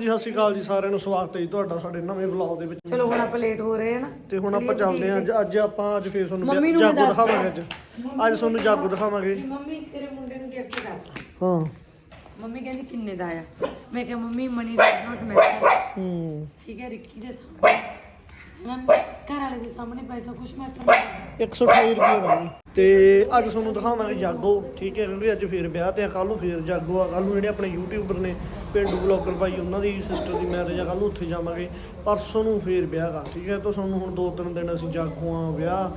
ਜੀ ਸਤਿ ਸ਼੍ਰੀ ਅਕਾਲ ਜੀ ਸਾਰਿਆਂ ਨੂੰ ਸਵਾਗਤ ਹੈ ਜੀ ਤੁਹਾਡਾ ਸਾਡੇ ਨਵੇਂ ਵਲੌਗ ਦੇ ਵਿੱਚ। ਚਲੋ ਹੁਣ ਆਪਾਂ ਲੇਟ ਹੋ ਰਹੇ ਹਾਂ ਨਾ ਤੇ ਹੁਣ ਆਪਾਂ ਚੱਲਦੇ ਹਾਂ ਅੱਜ ਅੱਜ ਆਪਾਂ ਅੱਜ ਫੇਰ ਤੁਹਾਨੂੰ ਮੰਮੀ ਵਿਆਹ- ਨੂੰ ਮੈਂ ਜਾਗੋ ਦਿਖਾਵਾਂਗੇ ਅੱਜ। ਅੱਜ ਤੁਹਾਨੂੰ ਜਾਗੋ ਦਿਖਾਵਾਂਗੇ। ਮੰਮੀ ਤੇਰੇ ਮੁੰਡੇ ਨੂੰ ਗਿਫਟ ਕਰਤਾ। ਹਾਂ। ਮੰਮੀ ਕਹਿੰਦੀ ਕਿੰਨੇ ਦਾ ਆ? ਮੈਂ ਕਿਹਾ mummy money does not matter ਹੂੰ। ਠੀਕ ਹੈ ਰਿੱਕੀ ਦੇ ਸਾਹਮਣੇ। ਘਰ ਵਾਲੇ ਦੇ ਸਾਹਮਣੇ ਪੈਸਾ ਕੁਛ ਮੈਟਰ ਨਹੀਂ 128 ਰੁਪਏ ਦਾ ਜੀ। ਤੇ ਅੱਜ ਤੁਹਾਨੂੰ ਦਿਖਾਵਾਂਗੇ ਜਾਗੋ ਠੀਕ ਹੈ ਕਿਉਂਕਿ ਅੱਜ ਫੇਰ ਵਿਆਹ ਤੇ ਕੱਲ ਨੂੰ ਫੇਰ ਜਾਗੋ ਆ। ਕੱਲ ਨੂੰ ਜਿਹੜੇ ਆਪਣੇ ਯੂਟਿਊਬਰ ਨੇ ਪਿੰਡੂ ਬਲੌਗਰ ਭਾਈ ਉਹਨਾਂ ਦੀ ਸਿਸਟਰ ਦੀ ਮੈਰਿਜ ਆ ਕੱਲ ਨੂੰ ਉੱਥੇ ਜਾਵਾਂਗੇ। ਪਰਸੋਂ ਨੂੰ ਫੇਰ ਵਿਆਹ ਗਾ ਠੀਕ ਹੈ? ਤਾਂ ਤੁਹਾਨੂੰ ਹੁਣ ਦੋ ਤਿੰਨ ਦਿਨ ਅਸੀਂ ਜਾਗੋਆਂ ਵਿਆਹ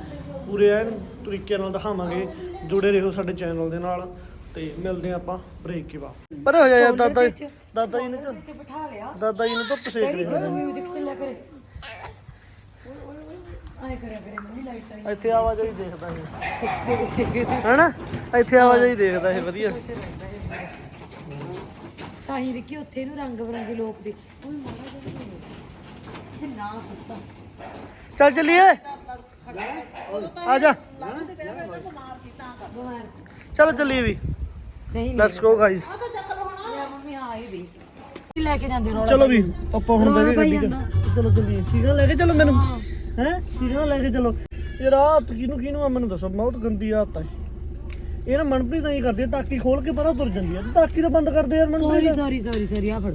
ਪੂਰੇ ਐਨ ਤਰੀਕੇ ਨਾਲ ਦਿਖਾਵਾਂਗੇ। ਜੁੜੇ ਰਹੋ ਸਾਡੇ ਚੈਨਲ ਦੇ ਨਾਲ ਤੇ ਮਿਲਦੇ ਹਾਂ ਆਪਾਂ ਬ੍ਰੇਕ ਕੇ ਬਾਅਦ। ਪਰ ਹੋ ਜਾ ਯਾਰ ਦਾਦਾ ਦਾਦਾ ਜੀ ਨੇ ਤਾਂ ਤੇ ਬਿਠਾ ਲਿਆ। ਦਾਦਾ ਜੀ ਨੇ ਧੁੱਪ ਸੇਕ ਰਹੇ ਜਦੋਂ ਮਿਊਜ਼ਿਕ ਚੱਲਿਆ ਕਰੇ। ਆਏ ਕਰਿਆ ਕਰੇ ਮੰਮੀ ਲਾਈਟ ਆਈ। ਇੱਥੇ ਆਵਾਜਾਈ ਦੇਖਦਾ ਇਹ ਹੈਨਾ? ਇੱਥੇ ਆਵਾਜਾਈ ਦੇਖਦਾ ਇਹ ਵਧੀਆ। ਤਾਂ ਹੀ ਰਿੱਕੀ ਉੱਥੇ ਇਹਨੂੰ ਰੰਗ ਬਰੰਗੇ ਲੋਕ ਦੇ। ਉਹ ਜਿਹਾ ਨਾ ਸੁੱਤਾ। ਚੱਲ ਚੱਲੀਏ। ਆ ਜਾ। ਚਲੋ ਚੱਲੀਏ ਵੀ। ਨਹੀਂ ਲੈਟਸ ਗੋ ਗਾਇਸ ਯਾ ਮੰਮੀ ਆ ਹੀ ਵੀ। ਲੈ ਕੇ ਜਾਂਦੇ ਰੋਲਾ ਚਲੋ ਵੀ ਆਪਾਂ ਹੁਣ ਬਹਿ ਚਲੋ ਚੱਲੀਏ। ਸੀਗਾ ਲੈ ਕੇ ਚਲੋ ਮੈਨੂੰ। ਹੈ? ਸੀਗਾ ਲੈ ਕੇ ਚਲੋ। ਇਹ ਰਾਤ ਕਿਹਨੂੰ ਆ ਮੈਨੂੰ ਦੱਸੋ? ਬਹੁਤ ਗੰਦੀ ਆਦਤ ਹੈ। ਇਹ ਨਾ ਮਨਪ੍ਰੀਤ ਨਹੀਂ ਕਰਦੀ ਟਾਕੀ ਖੋਲ ਕੇ ਪਰਾਂ ਤੁਰ ਜਾਂਦੀ ਹੈ। ਟਾਕੀ ਤਾਂ ਬੰਦ ਕਰਦੇ ਯਾਰ sorry Manpreet sorry sorry sorry ਆ ਫੜ।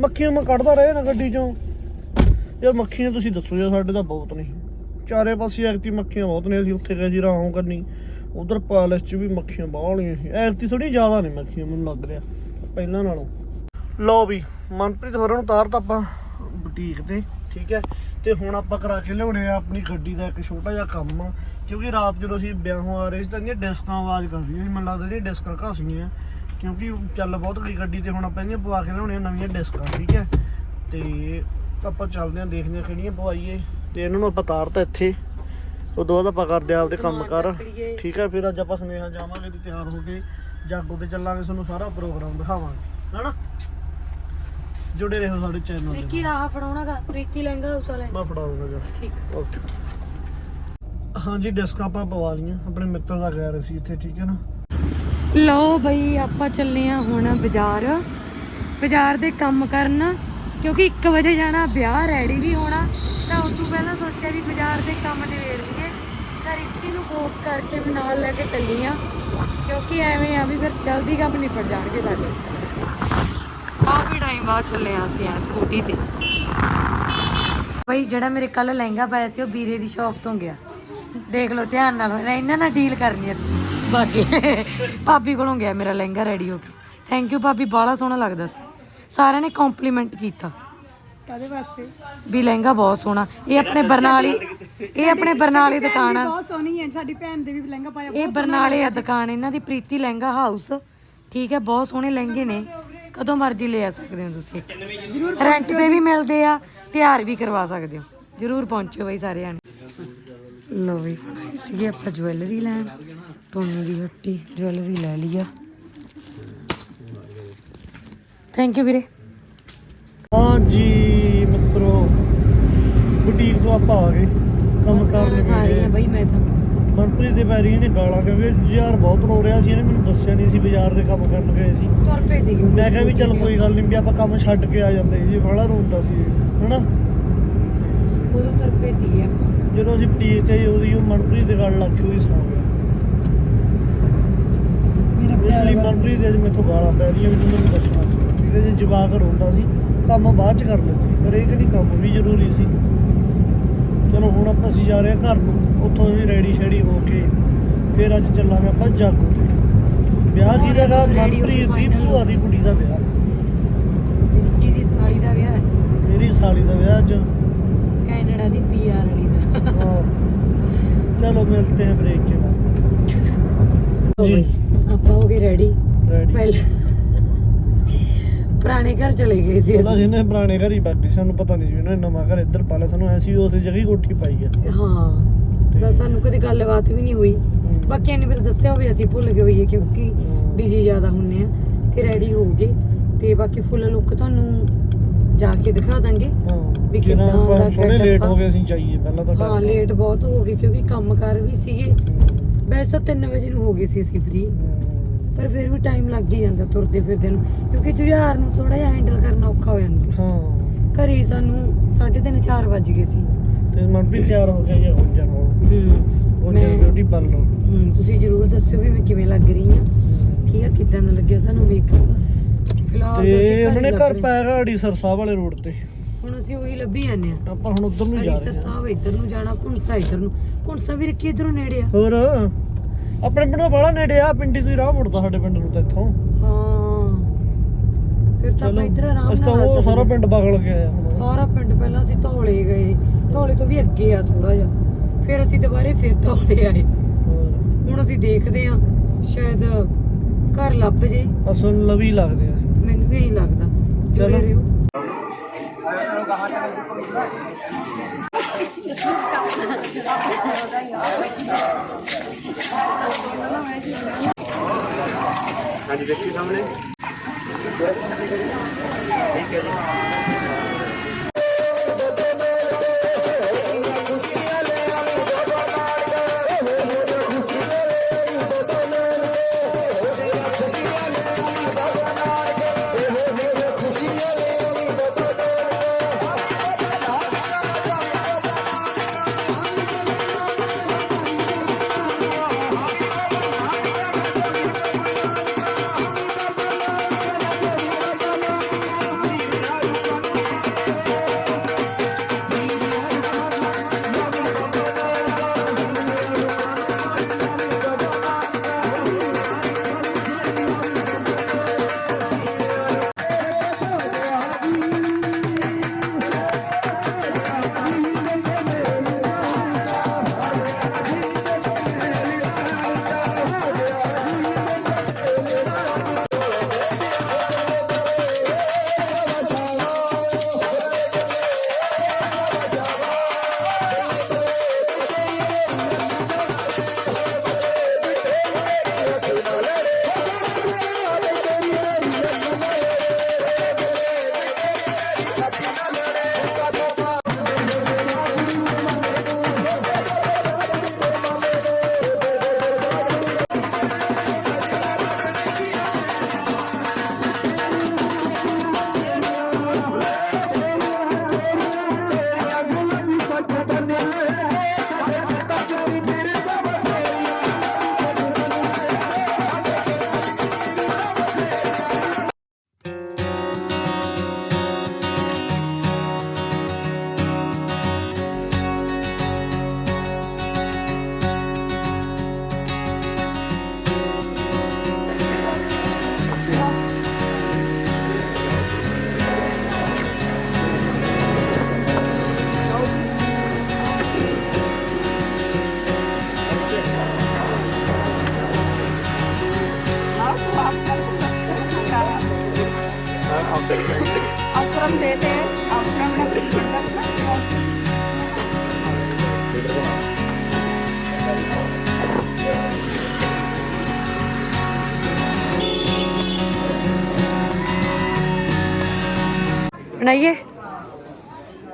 ਮੱਖੀਆਂ ਮੈਂ ਕੱਢਦਾ ਰਹੇ ਨਾ ਗੱਡੀ ਚੋਂ। ਯਾਰ ਮੱਖੀਆਂ ਤੁਸੀਂ ਦੱਸੋ ਯਾਰ ਸਾਡੇ ਤਾਂ ਬਹੁਤ ਨਹੀਂ ਚਾਰੇ ਪਾਸੇ ਐਕਟੀ ਮੱਖੀਆਂ ਬਹੁਤ ਨੇ ਅਸੀਂ ਉੱਥੇ ਗਏ ਸੀ ਰਾਹੋਂ ਕਰਨੀ। ਉਧਰ ਪੈਲਸ 'ਚ ਵੀ ਮੱਖੀਆਂ ਬਾਹਲੀਆਂ ਸੀ ਐਕਟੀ ਥੋੜੀ ਜ਼ਿਆਦਾ ਨੇ ਮੱਖੀਆਂ ਮੈਨੂੰ ਲੱਗ ਰਿਹਾ। ਪਹਿਲਾਂ ਨਾਲੋਂ। ਲਓ ਵੀ ਮਨਪ੍ਰੀਤ ਹੋਰਾਂ ਨੂੰ ਤਾਰ ਤਾਂ ਆਪਾਂ ਬੁਟੀਕ ਤੇ। ਠੀਕ ਹੈ? ਤੇ ਹੁਣ ਆਪਾਂ ਕਰਾ ਕੇ ਲਿਆਉਣੇ ਆ ਆਪਣੀ ਗੱਡੀ ਦਾ ਇੱਕ ਛੋਟਾ ਜਿਹਾ ਕੰਮ। ਕਿਉਂਕਿ ਰਾਤ ਜਦੋਂ ਅਸੀਂ ਵਿਆਹੋਂ ਆ ਰਹੇ ਸੀ ਤਾਂ ਇਹਦੀਆਂ ਡਿਸਕਾਂ ਆਵਾਜ਼ ਕਰ ਰਹੀਆਂ ਸੀ। ਮੈਨੂੰ ਲੱਗਦਾ ਇਹ ਡਿਸਕਾਂ ਘਸੀਆਂ ਕਿਉਂਕਿ ਚੱਲ ਬਹੁਤ ਗਈ ਗੱਡੀ ਤੇ ਹੁਣ ਆਪਾਂ ਇਹਦੀਆਂ ਪਵਾ ਕੇ ਲਿਆਉਣੇ ਆ ਨਵੀਆਂ ਡਿਸਕਾਂ ਠੀਕ ਹੈ? ਤੇ ਆਪਾਂ ਚੱਲਦੇ ਆਂ ਦੇਖਦੇ ਆਂ ਕਿਹੜੀਆਂ ਪਵਾਈਏ। ਤੇ ਇਹਨਾਂ ਨੂੰ ਆਪਾਂ ਤਾਰਤਾ ਇੱਥੇ। ਉਦੋਂ ਬਾਅਦ ਆਪਾਂ ਕਰਦੇ ਆਂ ਆਪਦੇ ਕੰਮ ਕਰ। ਠੀਕ ਹੈ ਫਿਰ ਅੱਜ ਆਪਾਂ ਸੁਨੇਹਾ ਜਾਵਾਂਗੇ ਤੇ ਤਿਆਰ ਹੋ ਕੇ ਜਾਗੋ ਤੇ ਚੱਲਾਂਗੇ ਤੁਹਾਨੂੰ ਸਾਰਾ ਪ੍ਰੋਗਰਾਮ ਦਿਖਾਵਾਂਗੇ। ਹਨਾ ਜੁੜੇ ਰਹੋ ਸਾਡੇ ਚੈਨਲ ਤੇ ਰਿੱਕੀ ਆਹ ਫੜਾਉਣਾਗਾ ਪ੍ਰੀਤੀ ਲਹਿੰਗਾ ਹਾਊਸ ਵਾਲੇ। ਮੈਂ ਫੜਾਉਂਗਾ ਜਰਾ ਠੀਕ। ਓਕੇ ਹਾਂਜੀ ਡਿਸਕਾਂ ਆਪਾਂ ਪਵਾ ਲਈਆਂ। ਆਪਣੇ ਮਿੱਤਰ ਦਾ ਰਹੇ ਸੀ ਇੱਥੇ ਠੀਕ ਹੈ ਨਾ? ਲਓ ਬਈ ਆਪਾਂ ਚੱਲੇ ਆ ਹੁਣ ਬਾਜ਼ਾਰ। ਬਾਜ਼ਾਰ ਦੇ ਕੰਮ ਕਰਨ ਕਿਉਂਕਿ 1 ਵਜੇ ਜਾਣਾ ਵਿਆਹ ਰੈਡੀ ਵੀ ਹੋਣਾ। ਤਾਂ ਉਸ ਤੋਂ ਪਹਿਲਾਂ ਸੋਚਿਆ ਵੀ ਬਾਜ਼ਾਰ ਦੇ ਕੰਮ ਨਿਬੇੜ ਲਈਏ। ਤਾਂ ਰਿੱਕੀ ਨੂੰ ਫੋਰਸ ਕਰਕੇ ਵੀ ਨਾਲ ਲੈ ਕੇ ਚੱਲੀ ਆ ਕਿਉਂਕਿ ਐਵੇਂ ਆ ਵੀ ਫਿਰ ਜਲਦੀ ਕੰਮ ਨਿਪਟ ਜਾਣਗੇ ਸਾਡੇ। ਟਾਈਮ ਬਾਅਦ ਚੱਲੇ ਆ ਅਸੀਂ ਆ ਸਕੂਟੀ ਤੇ। ਬਈ ਜਿਹੜਾ ਮੇਰੇ ਕੱਲ ਲਹਿੰਗਾ ਪਾਇਆ ਸੀ ਉਹ ਵੀਰੇ ਦੀ ਸ਼ਾਪ ਤੋਂ ਗਿਆ। ਦੇਖ ਲਓ ਧਿਆਨ ਨਾਲ ਇਹਨਾਂ ਨਾਲ ਡੀਲ ਕਰਨੀ ਆ ਤੁਸੀਂ। ਬਾਕੀ ਭਾਬੀ ਕੋਲੋਂ ਗਿਆ ਮੇਰਾ ਲਹਿੰਗਾ ਰੈਡੀ ਹੋ ਕੇ। ਥੈਂਕ ਯੂ ਭਾਬੀ ਬਾਹਲਾ ਸੋਹਣਾ ਲੱਗਦਾ ਸੀ। ਸਾਰਿਆਂ ਨੇ ਕੰਪਲੀਮੈਂਟ ਕੀਤਾ। ਕਾਦੇ ਵਾਸਤੇ? ਵੀ ਲਹਿੰਗਾ ਬਹੁਤ ਸੋਹਣਾ। ਇਹ ਆਪਣੇ ਬਰਨਾਲੀ ਇਹ ਆਪਣੇ ਬਰਨਾਲੀ ਦੁਕਾਨ ਆ। ਬਹੁਤ ਸੋਹਣੀ ਹੈ। ਸਾਡੀ ਭੈਣ ਦੇ ਵੀ ਲਹਿੰਗਾ ਪਾਇਆ ਇਹ ਬਰਨਾਲੇ ਆ ਦੁਕਾਨ ਇਹਨਾਂ ਦੀ ਪ੍ਰੀਤੀ ਲਹਿੰਗਾ ਹਾਊਸ ਠੀਕ ਹੈ ਬਹੁਤ ਸੋਹਣੇ ਲਹਿੰਗੇ ਨੇ। ਕਦੋਂ ਮਰਜ਼ੀ ਲੈ ਆ ਸਕਦੇ ਹੋ ਤੁਸੀਂ। ਜ਼ਰੂਰ ਰੈਂਟ ਤੇ ਵੀ ਮਿਲਦੇ ਆ ਤਿਆਰ ਵੀ ਕਰਵਾ ਸਕਦੇ ਹੋ। ਜਰੂਰ ਪਹੁੰਚਿਓ ਬਈ ਸਾਰੇ ਜਾਣੇ ਲੋ ਵੀ ਸੀਗੇ ਆਪਾਂ ਜੁਐਲਰੀ ਲੈਣ। ਟੋਨੀ ਦੀ ਹੱਟੀ ਜੁਐਲਰੀ ਲੈ ਲਿਆ ਥੈਂਕ ਯੂ ਵੀਰੇ। ਹਾਂਜੀ ਮਿੱਤਰੋ ਬੁਟੀਕ ਤੋਂ ਆਪਾਂ ਆ ਗਏ। ਕੰਮ ਖਾ ਰਹੀ ਆ ਲੱਗੇ ਬਈ ਮੈਂ ਤਾਂ। ਮਨਪ੍ਰੀਤ ਦੇ ਪੈਰੀ ਨੇ ਗਾਲਾਂ ਕਿਉਂਕਿ ਯਾਰ ਬਹੁਤ ਰੋ ਰਿਹਾ ਸੀ ਇਹਨੇ ਮੈਨੂੰ ਦੱਸਿਆ ਨਹੀਂ ਸੀ ਬਾਜ਼ਾਰ ਦੇ ਕੰਮ ਕਰਨ ਗਏ ਸੀ। ਤੁਰ ਪਏ ਸੀਗੇ ਮੈਂ ਕਿਹਾ ਵੀ ਚੱਲ ਕੋਈ ਗੱਲ ਨਹੀਂ ਵੀ ਆਪਾਂ ਕੰਮ ਛੱਡ ਕੇ ਆ ਜਾਂਦੇ ਜੀ ਬੜਾ ਰੋਂਦਾ ਸੀ ਹਨਾ? ਉਦੋਂ ਤੁਰ ਪਏ ਆਪਾਂ। ਜਦੋਂ ਅਸੀਂ ਬੁਟੀਕ ਤੇ ਆਏ, ਉਹਦੀ ਉਹ ਮਨਪ੍ਰੀਤ ਦੇ ਗੱਲ ਲੱਗ ਕੇ ਉਹਦੀ ਸੌਂ ਗਿਆ ਮੇਰਾ ਇਸ ਲਈ ਮਨਪ੍ਰੀਤ ਦੇ ਅੱਜ ਮੈਥੋਂ ਗਾਲਾਂ ਪੈ ਰਹੀਆਂ ਵੀ ਤੂੰ ਮੈਨੂੰ ਦੱਸਣਾ ਸੀ। ਠੀਕ ਹੈ ਜੀ ਜਵਾਕ ਰੋਂਦਾ ਸੀ ਕੰਮ ਬਾਅਦ ਚ ਕਰ ਲੈਂਦੇ ਪਰ ਇਹ ਕਹਿੰਦੀ ਕੰਮ ਵੀ ਜ਼ਰੂਰੀ ਸੀ। ਚਲੋ ਹੁਣ ਆਪਾਂ ਅਸੀਂ ਜਾ ਰਹੇ ਹਾਂ ਘਰ ਨੂੰ ਉੱਥੋਂ ਵੀ ਰੈਡੀ ਸ਼ੈਡੀ ਹੋ ਕੇ ਫਿਰ ਅੱਜ ਚੱਲਾਂਗੇ ਆਪਾਂ ਜਾਗੋ ਤੇ। ਵਿਆਹ ਕਿਹਦਾ ਦਾ? ਮਨਪ੍ਰੀਤ ਦੀ ਭੂਆ ਦੀ ਕੁੜੀ ਦਾ ਵਿਆਹ। ਦਿੱਤੀ ਦੀ ਸਾਲੀ ਦਾ ਵਿਆਹ ਅੱਜ। ਮੇਰੀ ਸਾਲੀ ਦਾ ਵਿਆਹ ਅੱਜ। ਕੈਨੇਡਾ ਦੀ ਪੀਆਰ ਵਾਲੀ ਦਾ। ਚਲੋ ਮਿਲਤੇ ਹਾਂ ਬ੍ਰੇਕ ਕੇ ਬਾਅਦ ਜੀ ਆਪਾਂ ਹੋ ਗਏ ਰੈਡੀ। ਰੈਡੀ। ਪਹਿਲਾਂ ਪੁਰਾਣੇ ਘਰ ਚਲੇ ਗਏ ਸੀ ਅਸੀਂ। ਜਿਹਨੇ ਪੁਰਾਣੇ ਘਰ ਹੀ ਬਾਕੀ ਸਾਨੂੰ ਪਤਾ ਨਹੀਂ ਸੀ ਇਹਨਾਂ ਨੇ ਨਵਾਂ ਘਰ ਇੱਧਰ ਪਾ ਲਿਆ ਸਾਨੂੰ ਐਸੀ ਉਸੇ ਜਗ੍ਹਾ ਹੀ ਕੋਠੀ ਪਾਈ ਹੈ ਹਾਂ ਤਾਂ ਸਾਨੂੰ ਕਦੇ ਗੱਲਬਾਤ ਵੀ ਨਹੀਂ ਹੋਈ। ਬਾਕੀਆਂ ਨੇ ਫਿਰ ਦੱਸਿਆ ਹੋਵੇ ਅਸੀਂ ਭੁੱਲ ਗਏ ਹੋਈਏ ਕਿਉਂਕਿ ਬਿਜ਼ੀ ਜ਼ਿਆਦਾ ਹੁੰਨੇ ਆ ਤੇ ਰੈਡੀ ਹੋ ਗਏ। ਤੇ ਬਾਕੀ ਫੁੱਲ ਲੁੱਕ ਤੁਹਾਨੂੰ ਜਾ ਕੇ ਦਿਖਾ ਦਾਂਗੇ ਹਾਂ ਵੀ ਕਿੰਨਾ ਦਾ ਥੋੜੇ ਲੇਟ ਹੋ ਗਏ ਅਸੀਂ ਚਾਹੀਏ ਪਹਿਲਾਂ ਤਾਂ ਹਾਂ ਲੇਟ ਬਹੁਤ ਹੋ ਗਏ ਕਿਉਂਕਿ ਕੰਮ ਕਰ ਵੀ ਸੀਗੇ। ਵੈਸੇ 3 ਵਜੇ ਨੂੰ ਹੋ ਗਏ ਸੀ ਅਸੀਂ ਫ੍ਰੀ ਪਰ ਫਿਰ ਵੀ ਟਾਈਮ ਲੱਗ ਹੀ ਜਾਂਦਾ ਤੁਰਦੇ ਫਿਰਦੇ ਨੂੰ ਕਿਉਂਕਿ ਜੁਝਾਰ ਨੂੰ ਥੋੜਾ ਜਿਹਾ ਹੈਂਡਲ ਕਰਨਾ ਔਖਾ ਹੋ ਜਾਂਦਾ। ਹਾਂ। ਘਰੇ ਹੀ ਸਾਨੂੰ 3:30 4 ਵੱਜ ਗਏ ਸੀ। ਤੇ ਮਨ ਵੀ ਤਿਆਰ ਹੋ ਗਿਆ ਹੋ ਜਾ ਹੋ ਹੂੰ ਉਹ ਮੈਂ ਬਿਊਟੀ ਪਾਰਲਰ ਹੂੰ ਤੁਸੀਂ ਜਰੂਰ ਦੱਸਿਓ ਵੀ ਮੈਂ ਕਿਵੇਂ ਲੱਗ ਰਹੀ ਹਾਂ। ਠੀਕ ਆ ਕਿਦਾਂ ਦਾ ਲੱਗਿਆ ਤੁਹਾਨੂੰ ਮੇਕਅਪ ਫਿਲਹਾਲ ਤਾਂ ਅਸੀਂ ਤੇ ਘਰ ਉਹਨਾਂ ਨੇ ਹੀ ਘਰ ਲੱਭ ਰਹੇ ਪਾਇਆ ਗਾ ਅੜੀਸਰ ਸਾਹਿਬ ਵਾਲੇ ਰੋਡ ਤੇ। ਹੁਣ ਅਸੀਂ ਉਹੀ ਲੱਭੀ ਜਾਂਦੇ ਆ ਆਪਾਂ ਹੁਣ ਉਧਰ ਨੂੰ ਜਾ ਅੜੀਸਰ ਰਹੇ ਹਾਂ। ਸਾਹਿਬ ਇੱਧਰ ਨੂੰ ਜਾਣਾ ਘੁੰਸਾ ਇੱਧਰ ਨੂੰ। ਘੁੰਸਾ ਵੀ ਰੱਖੀ ਇੱਧਰੋਂ ਨੇੜੇ ਆ। ਹੋਰ? ਆਪਣੇ ਪਿੰਡ ਦਾ ਬੜਾ ਨੇੜੇ ਆ ਪਿੰਡੀ ਤੋਂ ਹੀ ਰਾਹ ਮੁੜਦਾ ਸਾਡੇ ਪਿੰਡ ਨੂੰ ਤਾਂ ਇੱਥੋਂ। ਹਾਂ। ਫਿਰ ਤਾਂ ਆਪਾਂ ਇੱਧਰ ਆਰਾਮ ਨਾਲ ਤਾਂ ਆ ਉਹ ਸਕਦੇ ਸਾਰਾ। ਪਿੰਡ ਬਗਲ ਗਿਆ ਸਾਰਾ ਪਿੰਡ ਪਹਿਲਾਂ ਅਸੀਂ ਧੌਲੇ ਗਏ। ਧੌਲੇ ਤੋਂ ਵੀ ਅੱਗੇ ਆ ਥੋੜਾ ਜਿਹਾ। ਫਿਰ ਅਸੀਂ ਦੁਬਾਰੇ ਫਿਰ ਧੌਲੇ ਆਏ। ਹੁਣ ਅਸੀਂ ਦੇਖਦੇ ਆ ਸ਼ਾਇਦ ਘਰ ਲੱਭ ਜੇ। ਅਸਲ ਲਵੀ ਲੱਗਦੇ ਆ ਮੈਨੂੰ ਵੀ ਇਹੀ ਲੱਗਦਾ। ਚਲੋ। ਰਹੋ ਹਾਂਜੀ ਦੇਖੀ ਸਾਹਮਣੇ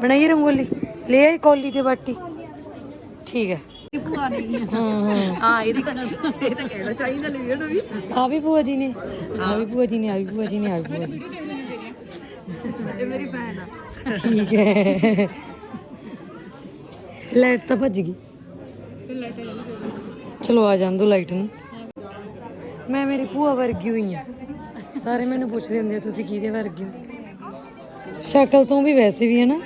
ਬਣਾਈਏ ਰੰਗੋਲੀ? ਲੈ ਆਈ ਕੌਲੀ ਤੇ ਬਾਟੀ। ਠੀਕ ਹੈ। ਭੂਆ ਨਹੀਂ ਹਾਂ ਇਹਦੀ ਇਹ ਤਾਂ ਕਹਿਣਾ ਚਾਹੀਦਾ ਲਵੀੜ ਵੀ ਆ ਵੀ ਭੂਆ ਜੀ ਨੇ। ਆ ਵੀ ਭੂਆ ਜੀ ਨੇ ਆ ਵੀ ਭੂਆ ਜੀ ਨੇ ਆ ਵੀ ਭੂਆ ਜੀ ਇਹ ਮੇਰੀ ਭੈਣ ਆ। ਠੀਕ ਹੈ। ਲਾਈਟ ਤਾਂ ਭੱਜ ਗਈ। ਚਲੋ ਆ ਜਾਂਦੋ ਲਾਈਟ ਨੂੰ। ਮੈਂ ਮੇਰੀ ਭੂਆ ਵਰਗੀ ਹੋਈ ਆ। ਸਾਰੇ ਮੈਨੂੰ ਪੁੱਛਦੇ ਹੁੰਦੇ ਤੁਸੀਂ ਕਿਹਦੇ ਵਰਗੇ ਹੋ? ਸ਼ਕਲ ਤੋਂ ਵੀ ਵੈਸੇ ਵੀ ਹੈ ਨਾ।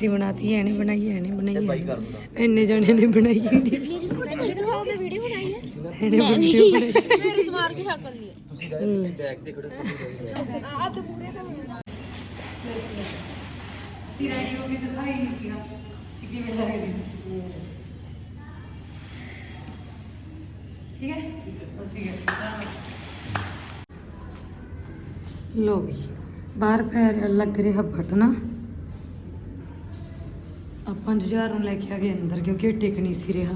ਅਸੀਂ ਬਣਾਤੀ ਐ ਨਹੀਂ ਬਣਾਈ ਐ ਨਹੀਂ ਬਣਾਈ ਇੰਨੇ ਜਣੇ ਨੇ ਬਣਾਈ। ਨਹੀਂ ਵੀਡੀਓ ਬਣਾਈ ਹੈ ਵੀਡੀਓ ਬਣਾਈ। ਮੇਰੀ ਸਮਾਰ ਕੇ ਸ਼ਕਲ ਨਹੀਂ ਹੈ ਸਿਰਾਈ ਹੋ ਕੇ ਦਿਖਾਈ ਨਹੀਂ ਸੀਗਾ ਕਿ ਕਿਵੇਂ ਲੱਗਦੀ ਠੀਕ ਹੈ ਬਸ ਠੀਕ ਹੈ। ਲੋ ਵੀ ਬਾਹਰ ਪੈਰ ਲੱਗ ਰਿਹਾ ਬਟਨਾ। ਆਪਾਂ ਜੁਝਾਰ ਨੂੰ ਲੈ ਕੇ ਆ ਗਏ ਅੰਦਰ, ਕਿਉਂਕਿ ਟਿਕ ਨਹੀਂ ਸੀ ਰਿਹਾ।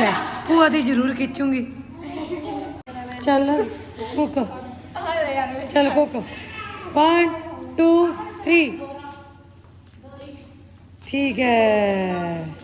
ਲੈ, ਭੂਆ ਦੀ ਜ਼ਰੂਰ ਖਿੱਚੂਗੀ। ਚੱਲ, ਕੁੱਕ। ਚੱਲ, ਕੁੱਕ। 1 2 3 ਠੀਕ ਹੈ।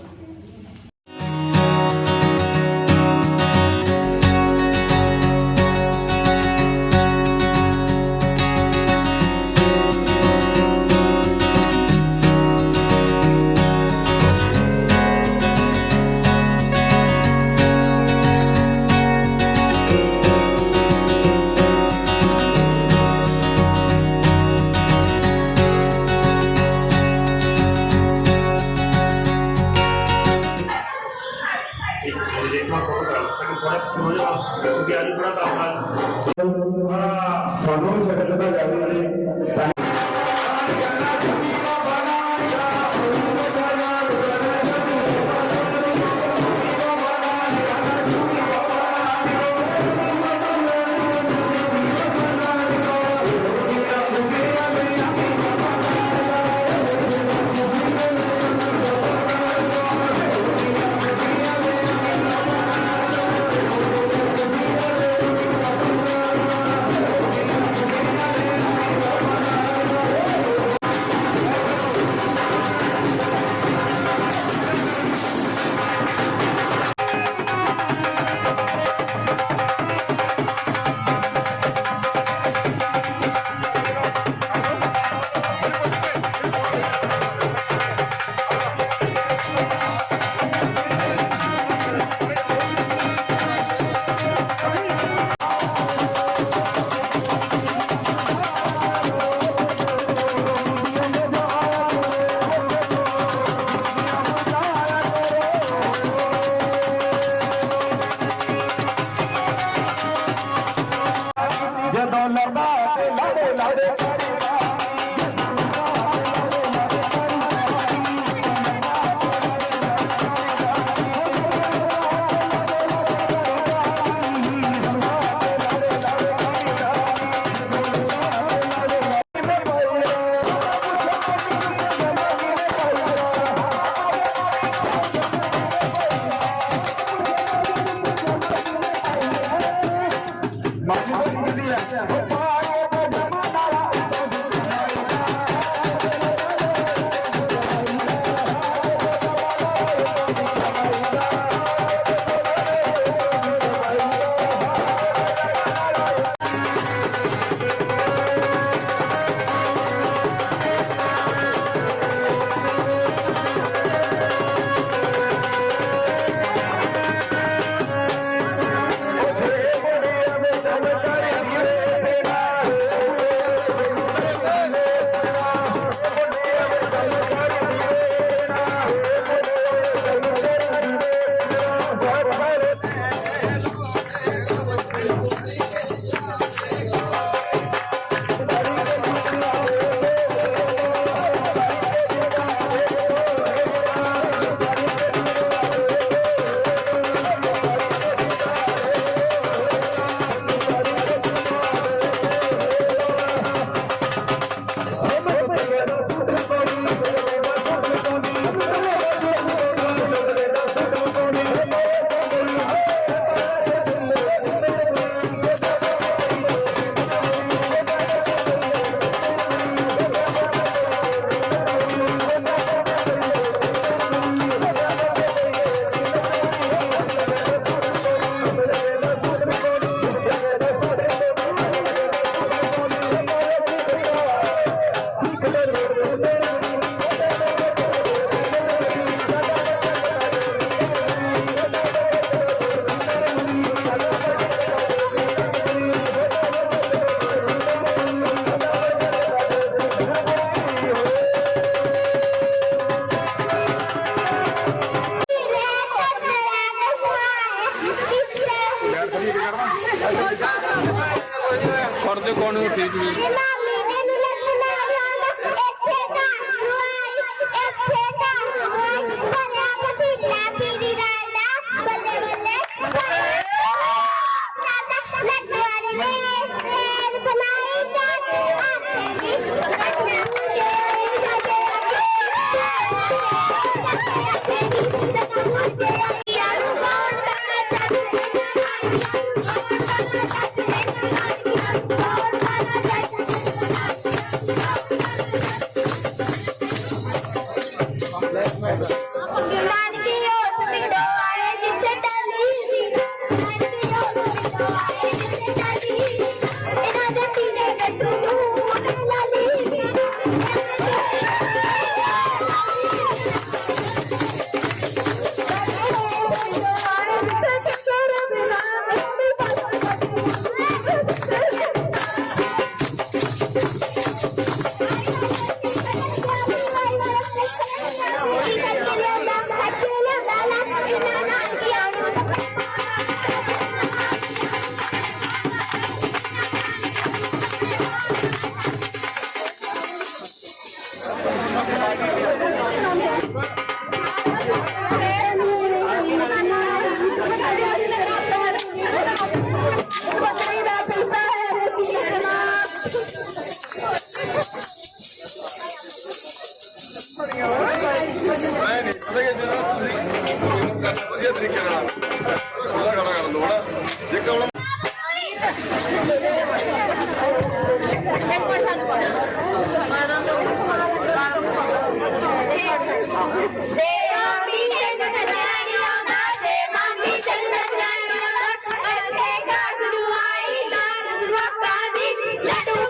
Let the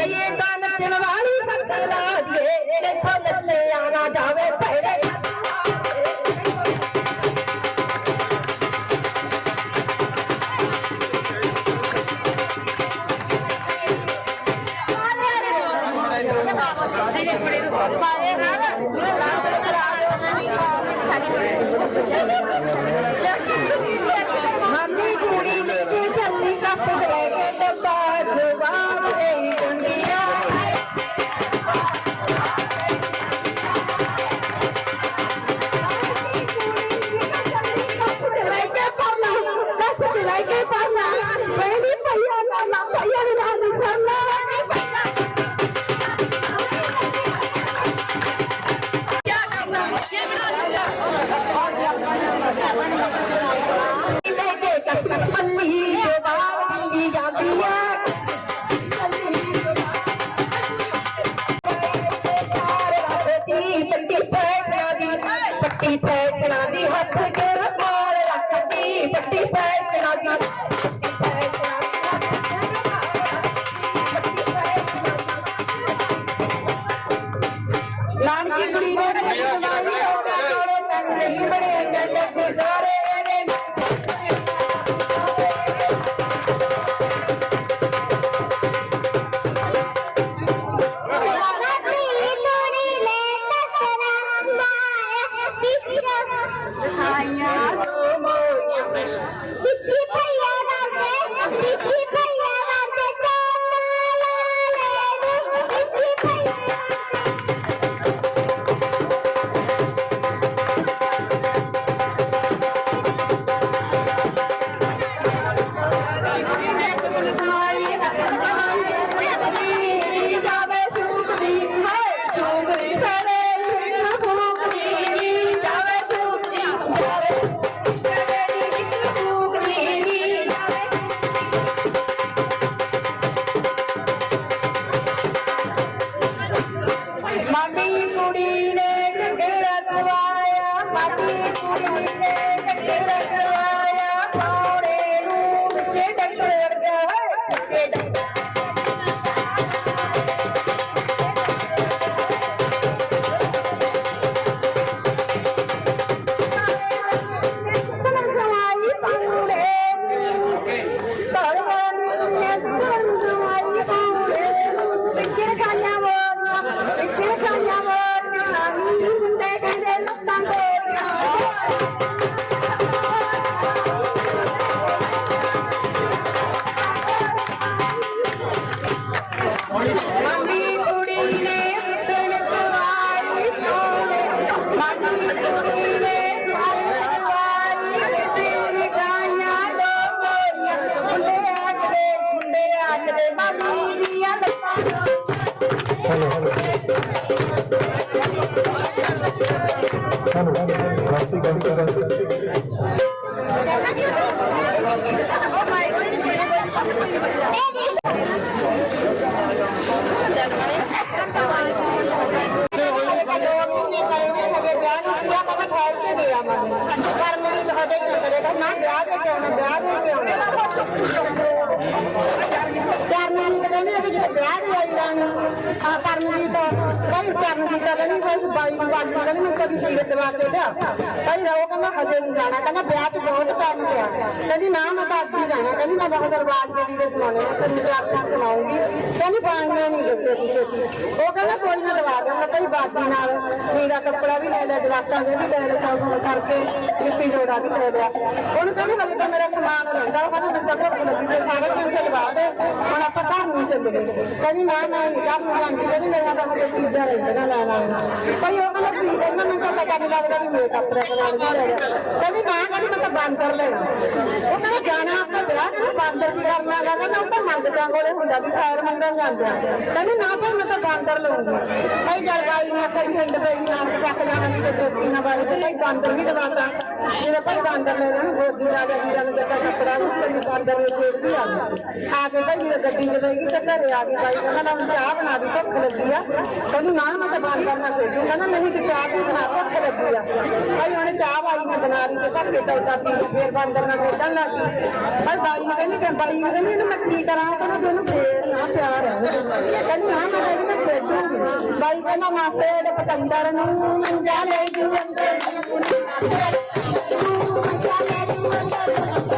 ਕਰੀਏ ਤਾਂ ਨੱਚਣ ਵਾਲੀ ਪੱਤਲਾ ਜੇ ਇੱਥੋਂ ਨੱਚਿਆ ਨਾ ਜਾਵੇ। ਵਿਆਹ ਦੇ ਵਿਆਹ ਕਰਨਜੀਤ ਕਹਿੰਦੀ ਅਸੀਂ ਜਦੋਂ ਵਿਆਹ ਦੀ ਆਈ ਰਾਣੀ ਆ ਕਰਨਜੀਤ ਕਈ ਕਰਨਜੀਤ ਕਹਿੰਦੀ ਕੋਈ ਬਾਈ ਨੂੰ ਬਾਈ ਨੂੰ ਕਹਿੰਦੀ ਮੈਂ ਕਦੀ ਸੀਰਤ ਦਵਾ ਕੇ ਲਿਆ ਕਈ ਰੋ ਕਹਿੰਦਾ ਹਜੇ ਨਹੀਂ ਜਾਣਾ, ਕਹਿੰਦਾ ਵਿਆਹ ਤੇ ਬਹੁਤ ਟਾਈਮ ਪਿਆ। ਕਹਿੰਦੀ ਨਾ ਮੈਂ ਦੱਸ ਹੀ ਜਾਣਾ, ਕਹਿੰਦੀ ਮੈਂ ਬਹੁਤ ਦਰਬਾਰ ਦੇ ਲੀੜੇ ਸਮਾਉਣੇ ਆ, ਤੈਨੂੰ ਤੇ ਆਪਣਾ ਸੁਣਾਉਂਗੀ। ਕਹਿੰਦੀ ਪਾਣੀਆਂ ਨਹੀਂ ਦਿੱਤੇ ਕਿਸੇ ਦੀ ਉਹ ਕਹਿੰਦਾ ਕੋਈ ਨਾ ਦਵਾ ਦੇ ਮੈਂ ਕਈ ਬਾਦੀ ਨਾਲ ਲੀੜਾ ਕੱਪੜਾ ਵੀ ਲੈ ਲਿਆ, ਜਵਾਕਾਂ ਦੇ ਵੀ ਲੈ ਲਿਆ ਸਭ ਕਰਕੇ ਲਿੱਪੀ ਜੋੜਾ ਵੀ ਲੈ ਲਿਆ। ਉਹਨੂੰ ਕਹਿੰਦੀ ਹਜੇ ਤਾਂ ਮੇਰਾ ਸਮਾਨ ਰਹਿੰਦਾ, ਉਹ ਕਹਿੰਦਾ ਮੈਨੂੰ ਤਾਂ ਲੱਗੀ ਤੇ ਸਾਰੇ ਦਿਨ ਤੇ ਦੇ, ਹੁਣ ਆਪਾਂ ਘਰ ਨੂੰ ਚੱਲੇ ਕਹਿੰਦੀ ਨਾ, ਮੈਂ ਨਹੀਂ ਘਰ ਨੂੰ ਜਾਂਦੀ, ਕਹਿੰਦੀ ਮੇਰਾ ਤਾਂ ਹਜੇ ਚੀਜ਼ਾਂ ਰਹਿੰਦੀਆਂ ਲੈਣਾ ਭਾਈ ਉਹ ਕਹਿੰਦਾ ਵੀ ਇਹਨਾਂ ਨੂੰ ਤਾਂ ਪਤਾ ਨਹੀਂ ਲੱਗਦਾ ਵੀ ਮੇਕਅਪ ਦਾ ਕਰਾਉਣ ਦੀ ਲੈ ਲਿਆ ਕਹਿੰਦੀ ਨਾ ਕਹਿੰਦੀ ਮੈਂ ਤਾਂ ਬੰਦ ਕਰ ਲੈਣਾ ਉਹ ਕਹਿੰਦਾ ਜਾਣਾ ਆਪਾਂ ਵਿਆਹ ਨੂੰ ਬਾਂਦਰ ਦੀ ਕਰਨਾ ਗਾ ਕਹਿੰਦਾ ਉਹ ਤਾਂ ਮੰਗਤਾਂ ਕੋਲੇ ਹੁੰਦਾ ਵੀ ਖੈਰ ਮੰਗਣ ਜਾਂਦਾ ਕਹਿੰਦੀ ਨਾ ਭਾਈ ਮੈਂ ਤਾਂ ਬਾਂਦਰ ਲਊਂਗੀ। ਭਾਈ ਜਲਵਾਈ ਨਾ ਆਖਿਆ ਵੀ ਹਿੰਡ ਪਈ ਨਾ ਚੱਕ ਜਾਣਾ ਵੀ ਤੇ ਨਾ ਬਾਰੇ ਤੇ ਭਾਈ ਬਾਂਦਰ ਵੀ ਦਵਾਤਾ ਜਿਹੜੇ ਭਾਈ ਬਾਂਦਰ ਲੈ ਜਾਣ ਗੋਦੀ ਰਾਜਾ ਵੀਰਾਂ ਨੂੰ ਜੱਟਾ ਕੱਪੜਾ ਨੂੰ ਤੇ ਬਾਂਦਰ ਨੇ ਫੇਰ ਵੀ ਆ ਗਈ ਆ ਕੇ ਭਾਈ ਜਦੋਂ ਗੱਡੀ ਚਲੇਗੀ ਤੇ ਘਰੇ ਆ ਗਈ ਭਾਈ, ਕਹਿੰਦਾ ਨਾ ਮੈਨੂੰ ਚਾਹ ਬਣਾ ਦੀ ਭੁੱਖ ਲੱਗੀ ਆ। ਕਹਿੰਦੀ ਨਾ ਮੈਂ ਤਾਂ ਬਾਂਦਰ ਨਾ ਭੇਜੂ ਕਹਿੰਦਾ, ਨਹੀਂ, ਤੇ ਚਾਹ ਵੀ ਬਣਾ, ਭੁੱਖ ਲੱਗੀ ਆ। ਭਾਈ ਉਹਨੇ ਚਾਹ ਬਾਈ ਨੇ ਬਣਾ ਲਈ ਤੇ ਭੱਕੇ ਚੌਦਾ ਪੀ ਕੇ ਫੇਰ ਬਾਂਦਰ ਨਾਲ ਖੇਡਣ ਲੱਗ ਗਈ। ਭਾਈ ਬਾਈ ਨੇ ਕਹਿੰਦੀ ਕਿ ਬਾਈ ਨੂੰ ਕਹਿੰਦੀ, ਇਹਨੂੰ ਮੈਂ ਕੀ ਕਰਾਂ? ਕਹਿੰਦਾ, ਤੈਨੂੰ ਫੇਰ ਨਾ ਪਿਆਰ ਹੈ ਕਹਿੰਦੀ ਨਾ ਮੈਂ ਕਹਿੰਦੀ ਮੈਂ ਖੇਡੂੰਗੀ। ਬਾਈ ਕਹਿੰਦਾ ਨਾ ਫੇੜ ਪਤੰਦਰ ਨੂੰ ਮੰਜਾ ਲੈ ਜੂ ਅੰਦਰ। Thank you.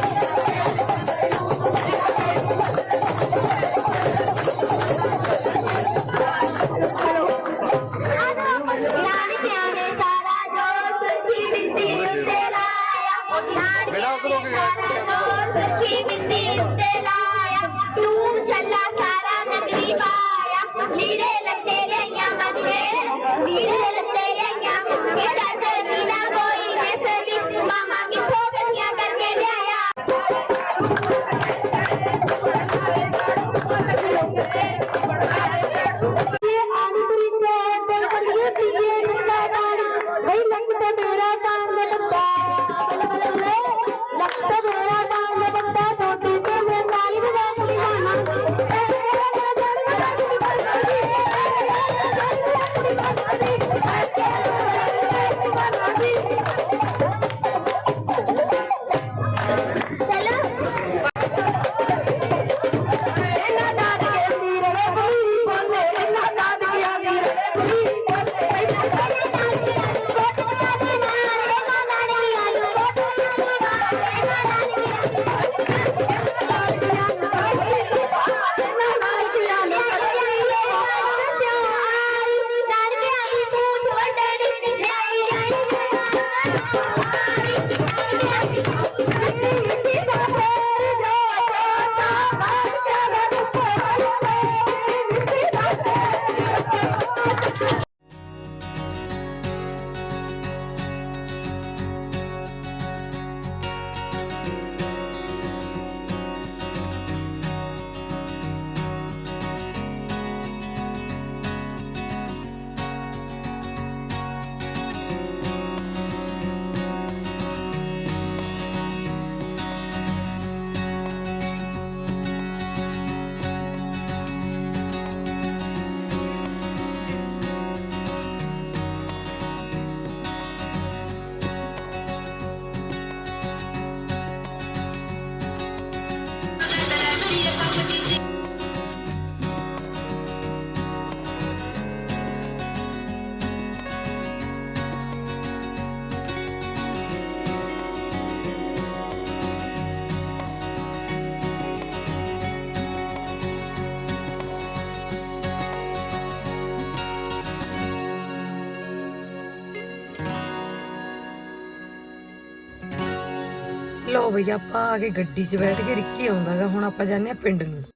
ਬਈ ਆਪਾਂ ਆ ਕੇ ਗੱਡੀ 'ਚ ਬੈਠ ਕੇ ਰਿੱਕੀ ਆਉਂਦਾਗਾ ਹੁਣ ਆਪਾਂ ਜਾਂਦੇ ਆ ਪਿੰਡ ਨੂੰ।